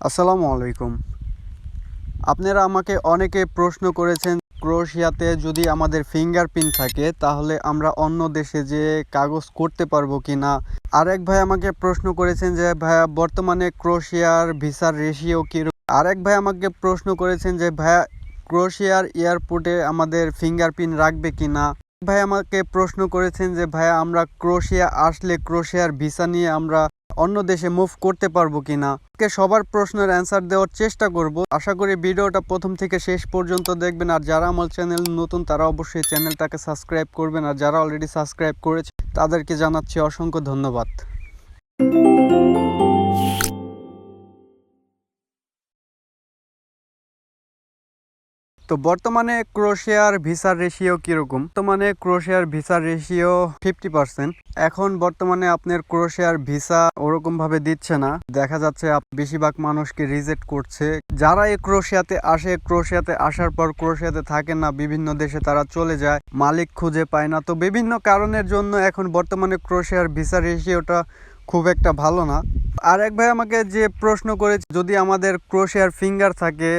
আসসালামু আলাইকুম। আপনারা আমাকে অনেকে প্রশ্ন করেছেন, ক্রোয়েশিয়াতে যদি আমাদের ফিঙ্গারপ্রিন্ট থাকে, তাহলে আমরা অন্য দেশে যে কাগজ করতে পারব কি না আরেক ভাই আমাকে প্রশ্ন করেছেন যে, ভাইয়া, বর্তমানে ক্রোয়েশিয়ার ভিসার রেশিও কীরকম আরেক ভাই আমাকে প্রশ্ন করেছেন যে, ভাইয়া, ক্রোয়েশিয়ার এয়ারপোর্টে আমাদের ফিঙ্গারপ্রিন্ট রাখবে কি না ভাই আমাকে প্রশ্ন করেছেন যে, ভাইয়া, আমরা ক্রোশিয়া আসলে ক্রোয়েশিয়ার ভিসা নিয়ে আমরা অন্য দেশে মুভ করতে পারব কিনা? সবার প্রশ্নের অ্যান্সার দেওয়ার চেষ্টা করব। আশা করি ভিডিওটা প্রথম থেকে শেষ পর্যন্ত দেখবেন। আর যারা আমার চ্যানেল নতুন, তারা অবশ্যই চ্যানেলটাকে সাবস্ক্রাইব করবেন। আর যারা অলরেডি সাবস্ক্রাইব করেছে, তাদেরকে জানাচ্ছি অসংখ্য ধন্যবাদ। তো বর্তমানে ক্রোয়েশিয়ার ভিসার রেশিও কীরকম? বর্তমানে ক্রোয়েশিয়ার ভিসার রেশিও ফিফটি এখন বর্তমানে আপনার ক্রোয়েশিয়ার ভিসা ওরকম ভাবে দিচ্ছে না। দেখা যাচ্ছে বেশিরভাগ মানুষকে রিজেক্ট করছে। যারা এই ক্রোশিয়াতে আসে, ক্রোয়েশিয়াতে আসার পর ক্রোয়েশিয়াতে থাকে না, বিভিন্ন দেশে তারা চলে যায়, মালিক খুঁজে পায় না। তো বিভিন্ন কারণের জন্য এখন বর্তমানে ক্রোয়েশিয়ার ভিসা রেশিওটা খুব একটা ভালো না। আর এক ভাই আমাকে যে প্রশ্ন করেছে, যদি আমাদের ক্রোয়েশিয়ার ফিঙ্গার থাকে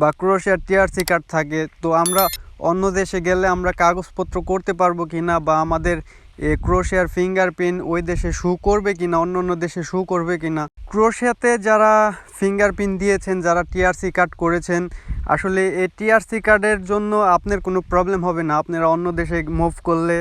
বা ক্রোশিয়ার টিআরসি কার্ড থাকে, তো আমরা অন্য দেশে গেলে আমরা কাগজপত্র করতে পারব কি না বা আমাদের, এ ক্রোয়েশিয়ার ফিঙ্গারপ্রিন্ট ওই দেশে শু করবে কি না অন্য অন্য দেশে শু করবে কি না ক্রোয়েশিয়াতে যারা ফিঙ্গারপ্রিন্ট দিয়েছেন, যারা টিআরসি কার্ড করেছেন, আসলে এই টিআরসি কার্ডের জন্য আপনার কোনো প্রবলেম হবে না। আপনারা অন্য দেশে মুভ করলে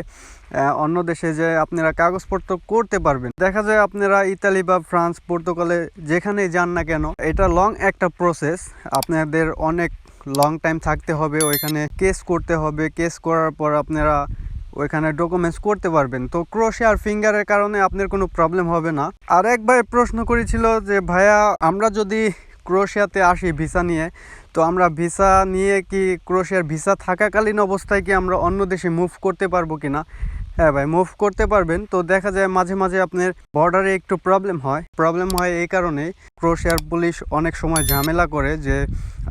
অন্য দেশে যে আপনারা কাগজপত্র করতে পারবেন। দেখা যায় আপনারা ইতালি বা ফ্রান্স, পর্তুগালে যেখানেই যান না কেন, এটা লং একটা প্রসেস আপনাদের অনেক লং টাইম থাকতে হবে, ওইখানে কেস করতে হবে। কেস করার পর আপনারা ওইখানে ডকুমেন্টস করতে পারবেন। তো ক্রোশিয়ার ফিঙ্গারের কারণে আপনার কোনো প্রবলেম হবে না। আর এক ভাই প্রশ্ন করেছিল যে, ভাইয়া, আমরা যদি ক্রোশিয়াতে আসি ভিসা নিয়ে, তো আমরা ভিসা নিয়ে কি ক্রোশিয়ার ভিসা থাকাকালীন অবস্থায় কি আমরা অন্য দেশে মুভ করতে পারব কি না হ্যাঁ ভাই মুভ করতে পারবেন। তো দেখা যায় মাঝে মাঝে আপনার বর্ডারে একটু প্রবলেম হয়। প্রবলেম হয় এই কারণে ক্রোশিয়ার পুলিশ অনেক সময় ঝামেলা করে যে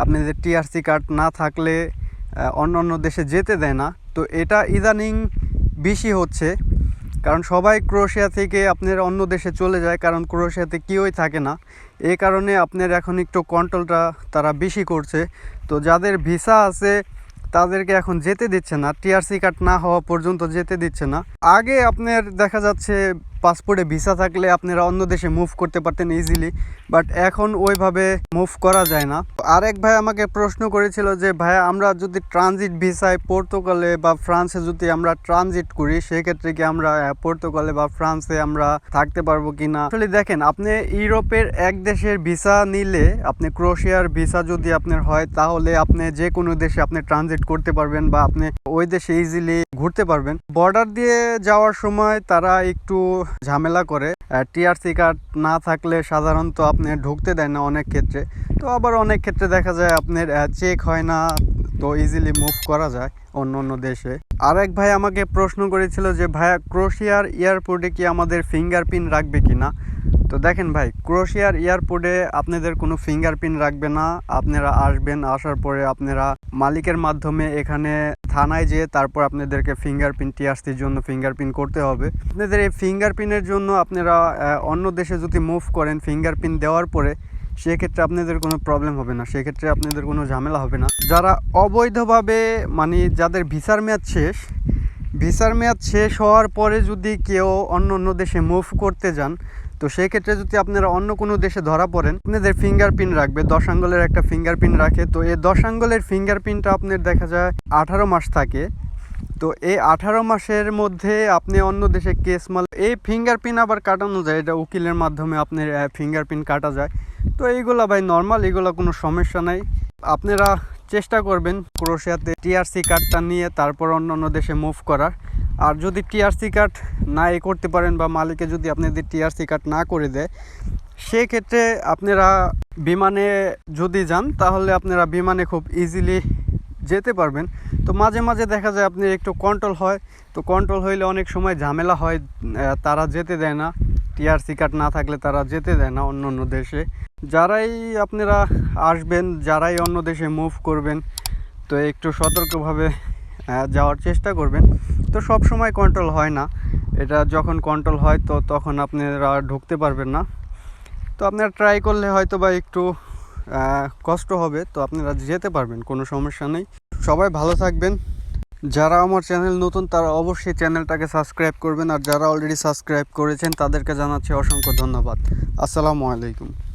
আপনাদের টিআরসি কার্ড না থাকলে অন্য অন্য দেশে যেতে দেয় না। তো এটা ইদানিং বেশি হচ্ছে। কারণ সবাই ক্রোশিয়া থেকে আপনার অন্য দেশে চলে যায়, কারণ ক্রোশিয়াতে কেউই থাকে না। এই কারণে আপনার এখন একটু কন্ট্রোলটা তারা বেশি করছে। তো যাদের ভিসা আছে তাদেরকে এখন যেতে দিচ্ছে না টিআরসি কার্ড না হওয়া পর্যন্ত যেতে দিচ্ছে না। আগে আপনার দেখা যাচ্ছে পাসপোর্টে ভিসা থাকলে আপনারা অন্য দেশে মুভ করতে পারতেন ইজিলি বাট এখন ওইভাবে মুভ করা যায় না। আরেক ভাই আমাকে প্রশ্ন করেছিল যে ভাই আমরা যদি ট্রানজিট ভিসায় পর্তুগালে বা ফ্রান্সে যদি আমরা ট্রানজিট করি, সেক্ষেত্রে কি আমরা পর্তুগালে বা ফ্রান্সে আমরা থাকতে পারব কি না আসলে দেখেন, আপনি ইউরোপের এক দেশের ভিসা নিলে, আপনি ক্রোশিয়ার ভিসা যদি আপনার হয়, তাহলে আপনি যে কোনো দেশে আপনি ট্রানজিট করতে পারবেন বা আপনি ওই দেশে ইজিলি ঘুরতে পারবেন। বর্ডার দিয়ে যাওয়ার সময় তারা একটু ঝামেলা করে। টিআরসি কার্ড না থাকলে সাধারণত আপনি ঢুকতে দেয় না অনেক ক্ষেত্রে। তো আবার অনেক ক্ষেত্রে দেখা যায় আপনার চেক হয় না, তো ইজিলি মুভ করা যায় অন্য অন্য দেশে। আরেক ভাই আমাকে প্রশ্ন করেছিল যে, ভাইয়া ক্রোশিয়ার এয়ারপোর্টে কি আমাদের ফিঙ্গারপ্রিন্ট রাখবে কি না তো দেখেন ভাই, ক্রোশিয়ার এয়ারপোর্টে আপনাদের কোনো ফিঙ্গারপ্রিন্ট রাখবে না। আপনারা আসবেন, আসার পরে আপনারা মালিকের মাধ্যমে এখানে থানায় যেয়ে তারপর আপনাদেরকে ফিঙ্গারপ্রিন্ট টিআরসির জন্য ফিঙ্গারপ্রিন্ট করতে হবে। আপনাদের এই ফিঙ্গারপ্রিন্টের জন্য আপনারা অন্য দেশে যদি মুভ করেন ফিঙ্গারপ্রিন্ট দেওয়ার পরে সেক্ষেত্রে আপনাদের কোনো প্রবলেম হবে না। সেক্ষেত্রে আপনাদের কোনো ঝামেলা হবে না। যারা অবৈধভাবে মানে যাদের ভিসার মেয়াদ শেষ ভিসার মেয়াদ শেষ হওয়ার পরে যদি কেউ অন্য অন্য দেশে মুভ করতে যান, তো সেই ক্ষেত্রে যদি আপনারা অন্য কোনো দেশে ধরা পড়েন, আপনাদের ফিঙ্গারপ্রিন্ট রাখবে দশ আঙ্গুলের একটা ফিঙ্গারপ্রিন্ট রাখে। তো এই দশ আঙ্গুলের ফিঙ্গারপ্রিন্টটা আপনার দেখা যায় আঠারো মাস থাকে। তো এই আঠারো মাসের মধ্যে আপনি অন্য দেশে কেস মাল এই ফিঙ্গারপ্রিন্ট আবার কাটানো যায়, এটা উকিলের মাধ্যমে আপনার ফিঙ্গারপ্রিন্ট কাটা যায়। তো এইগুলা ভাই নর্মাল এগুলো কোনো সমস্যা নাই। আপনারা চেষ্টা করবেন ক্রোশিয়াতে টিআরসি কার্ডটা নিয়ে তারপর অন্য অন্য দেশে মুভ করার। আর যদি টিআরসি কার্ড না এ করতে পারেন বা মালিকে যদি আপনাদের টিআরসি কার্ড না করে দেয়, সেক্ষেত্রে আপনারা বিমানে যদি যান, তাহলে আপনারা বিমানে খুব ইজিলি যেতে পারবেন। তো মাঝে মাঝে দেখা যায় আপনি একটু কন্ট্রোল হয়। তো কন্ট্রোল হইলে অনেক সময় ঝামেলা হয় তারা যেতে দেয় না। টিআরসি কার্ড না থাকলে তারা যেতে দেয় না অন্য অন্য দেশে। যারাই আপনারা আসবেন, যারাই অন্য দেশে মুভ করবেন, তো একটু সতর্কভাবে যাওয়ার চেষ্টা করবেন। তো সব সময় কন্ট্রোল হয় না। এটা যখন কন্ট্রোল হয়, তো তখন আপনারা ঢুকতে পারবেন না। তো আপনারা ট্রাই করলে হয়তো বা একটু কষ্ট হবে। তো আপনারা যেতে পারবেন, কোনো সমস্যা নেই। সবাই ভালো থাকবেন। যারা আমার চ্যানেল নতুন, তারা অবশ্যই চ্যানেলটাকে সাবস্ক্রাইব করবেন। আর যারা অলরেডি সাবস্ক্রাইব করেছেন, তাদেরকে জানাচ্ছি অসংখ্য ধন্যবাদ। আসসালামু আলাইকুম।